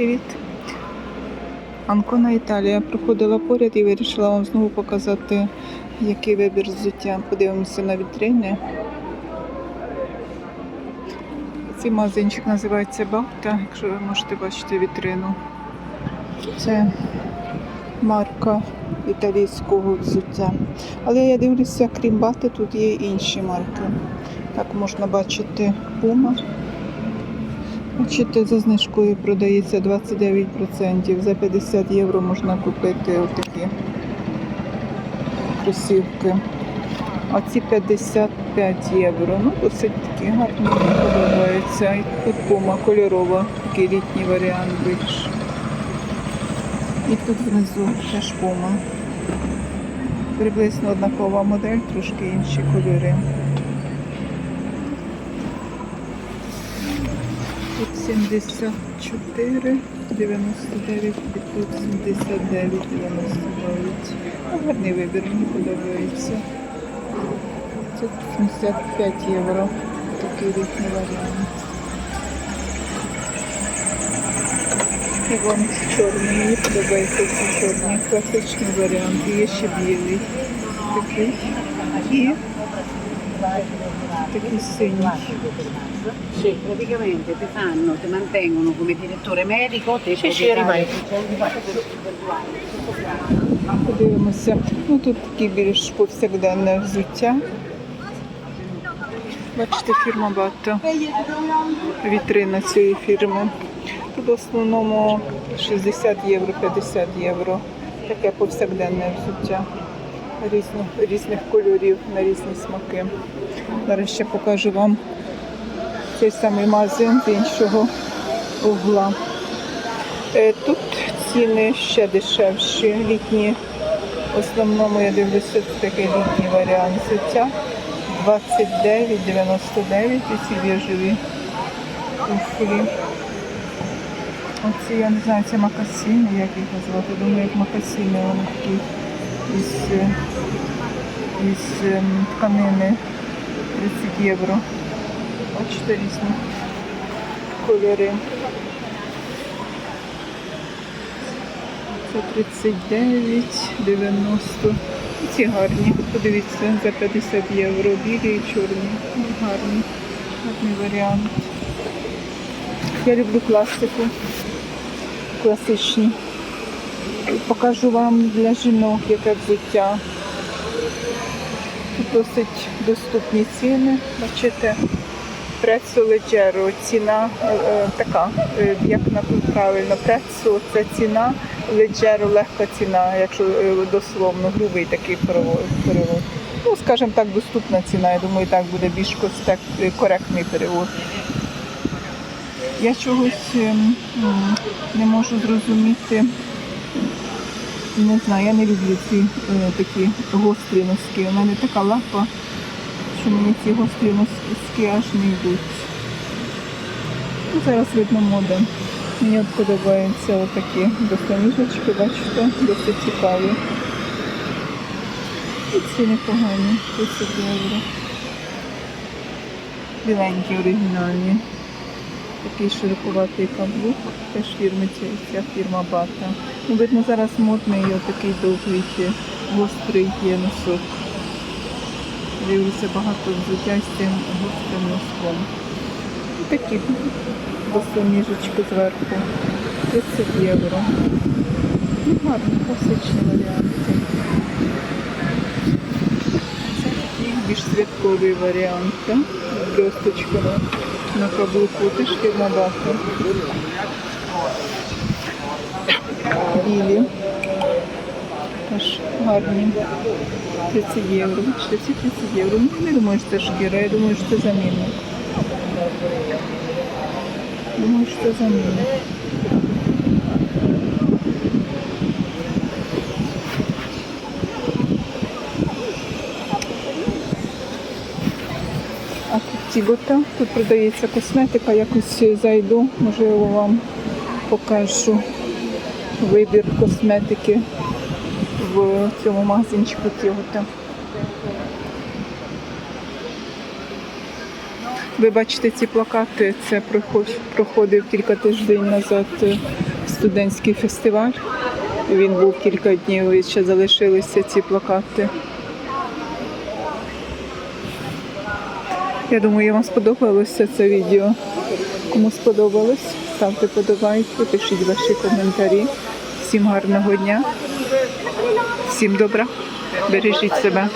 привіт! Анкона Італія проходила поряд і вирішила вам знову показати, який вибір взуття. Подивимося на вітрини. Цей магазинчик називається Бахта, якщо ви можете бачити вітрину. Це марка італійського взуття. Але я дивлюся, крім бати, тут є інші марки. Так можна бачити Puma. Бачите, за знижкою продається 29%. За 50 євро можна купити отакі кросівки. А ці 55 євро. Ну, досить такі гарні, мені подобаються. І тут Puma кольорова, такий літній варіант більш. І тут внизу теж Puma. Приблизно однакова модель, трошки інші кольори. Тут 74, 99, і тут 79, 99. Ну, гарний вибір, мені подобається. Тут 75 євро. Такий літній варіант. Вон чорний, мені подобається ці чорні, класичний варіант. Є ще білий. Такий. І такий синій. Sì, praticamente ti fanno, ti mantengono come direttore medico, te Sì, sì, rimani. Подивимося. Ну тут такі більш повсякденне взуття. Бачите, фірма Бата. Вітрина цієї фірми. Тут в основному 60 євро, 50 євро. Таке повсякденне взуття. Різних, різних кольорів на різні смаки. Зараз ще покажу вам цей самий магазин з іншого угла. Е, Тут ціни ще дешевші, літні. В основному я дивлюся, такий літній варіант взуття. 29,99 і ці біжеві туфлі. Оці, я не знаю, це макасини, як їх назвати. Думаю, як макасини, вони такі із, е, із ем, тканини 30 євро. Бачите, різні кольори. Це 39, 90. Ці гарні. Подивіться, за 50 євро. Білі і чорні. Ну, Гарні. Гарний варіант. Я люблю класику. Класичні. Покажу вам для жінок, яке взуття. Тут досить доступні ціни. Бачите, прецо леджеро. Ціна е, е, така, е, як на правильно, прецо це ціна, леджеро легка ціна, якщо е, дословно, грубий такий перевод. Ну, скажімо так, доступна ціна. Я думаю, так буде більш е, коректний перевод. Я чогось м, не можу зрозуміти. Не знаю, я не люблю ці е, такі гострі носки. У мене така лапа, що мені ці гострі носки аж не йдуть. Ну, зараз видно мода. Мені подобаються отакі достаніжечки, бачите, досить цікаві. І ці непогані, 30 євро. Біленькі оригінальні. Такий широкуватий каблук, теж фірми ця, ця фірма Бата. Ну, видно, зараз модний отакий довгий гострий є носок. Дивлюся багато взуття з цим гострим носком. Такі босоніжечки зверху. 30 євро. Ну, гарні, класичні варіанти. Це такий більш святковий варіант, так? На каблуку, теж фірма Бата. Білі. Теж гарні. 30 євро. Бачите, ці 30 євро. Ну, я не думаю, що це шкіра, я думаю, що це замінник. Думаю, що це замінник. А тут Тібота, тут продається косметика, якось зайду, можливо вам покажу вибір косметики в цьому магазинчику Тібота. Ви бачите ці плакати, це проходив кілька тиждень назад студентський фестиваль. Він був кілька днів і ще залишилися ці плакати. Я думаю, вам сподобалося це відео. Кому сподобалось, ставте подобайки, пишіть ваші коментарі. Всім гарного дня, всім добра, бережіть себе.